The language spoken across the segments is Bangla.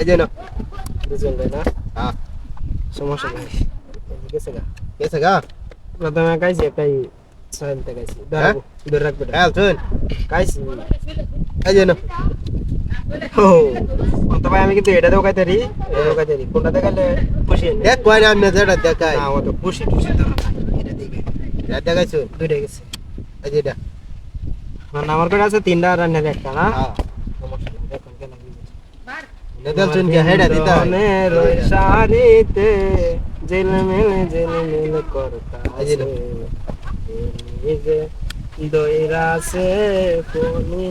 এই যে না বুঝলেন ভাই না? হ্যাঁ। সমস্যা নাই। গেছে গা। গেছে গা? প্রথমে গাইছি একটাই ছয়নতে গাইছি। ধরে হ্যাঁ? রাখব, রাখবে হ্যাঁ শুন গাইছি। এই যে না ভাই আমি কিন্তু এটাতেও গাইতে পারি। এটাতেও গাইতে পারি। কোনটাতে গেলে খুশি দেখ না আমি যেটা দেখাই। না ও তো খুশি টুসি তো এটা এটা দেখাইছো? দুইটা গেছে। এই যে এটা। আমার কাছে আছে তিনটা আর একটা না হ্যাঁ সমস্যা নাই দেখুন কেন কি এটা শুন হেডা দিতা মনের ওই শাড়িতে ঝিলমিল ঝিলমিল করতা যে দইরা সে কোনি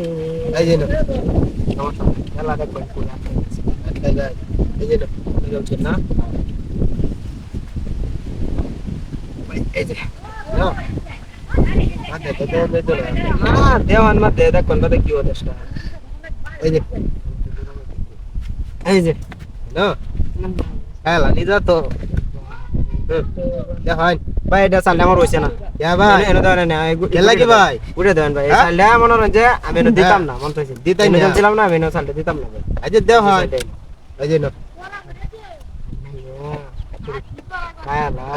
এই যে সমস্যা খেলা দেখবেন পুরো এই যে না দেওয়ান মধ্যে দেখুন বাদে কি হতে এই যে এই যে। না। খেলা নিজা তো। দেখাই ভাই এটা চালটা আমার হয়েছে না। ভাই এনে দেওয়া না খেলা কি ভাই। উঠে দেবেন ভাই। হ্যাঁ? চালটা মনে হয় যে আমি এনে দিতাম না মন হয়েছে দিতাই না। ছিলাম না আমি এনে চালটা দিতাম না ভাই। এই যে দেখাই এই যে না।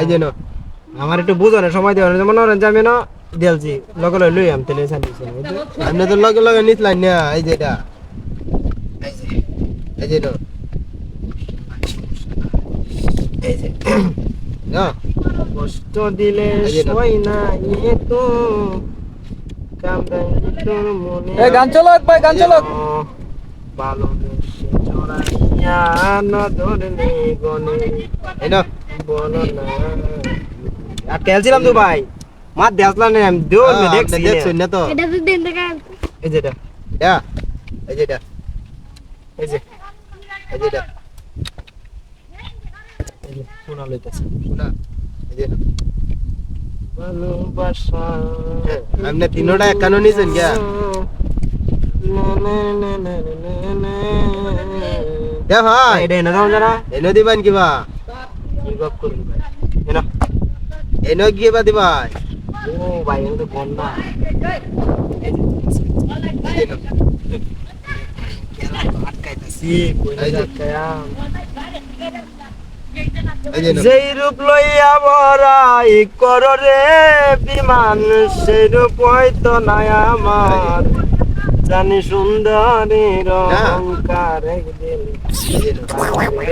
এই যে না। আমার একটু বুঝানো সময় দেওয়া হয় যে আমি না দিয়েছি। লগে লগে লই আমি তেলে চালিয়েছি আপনি তো লগে লগে নিতলাই না এই যে এটা। এই যে না এই যে। না। কষ্ট দিলে। সই না ইয়ে তো মনে গান চলক ভাই গান চলক। ভালোবেসে চড়াইয়া নেই গনে এই না বলো না। আর খেলছিলাম তো ভাই। মার দেখলাম না আমি দৌড় দেখছি না। তো। এটা তো দিন থেকে। এই যেটা এটা। এই যে এটা। এই যে। এই যে এটা এই যে শোনা লইতেছে শোনা এই যে ভালোবাসা আপনি তিনোটা একানো নিছেন গিয়া। দে ভাই এটা এনে দাও যারা এনে দিবেন কিবা গপ করুন ভাই এনো এনে কিবা দিবাই ও ভাই এনে তো বন্যা এই যে না আটকাইতাছি কইনা এই যে। আটকায়াম এই যে না যেই রূপ লইয়া বড়াই কর রে বিমান সেই রূপ হয়তো নাই আমার। জানি সুন্দরীর অহংকার একদিন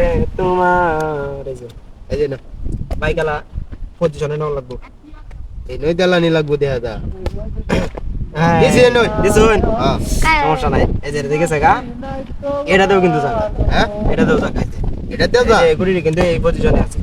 এই তোমার। এই যে এই না ভাই গেলা পজিশনে নাও লাগবো। এনে দেলানি লাগবো দেখা হ্যাঁ। হ্যাঁ। সমস্যা নাই। এই যে এটাতেও কিন্তু হ্যাঁ। এটাতেও যাবে এটাতেও কিন্তু এই পজিশনে আছে।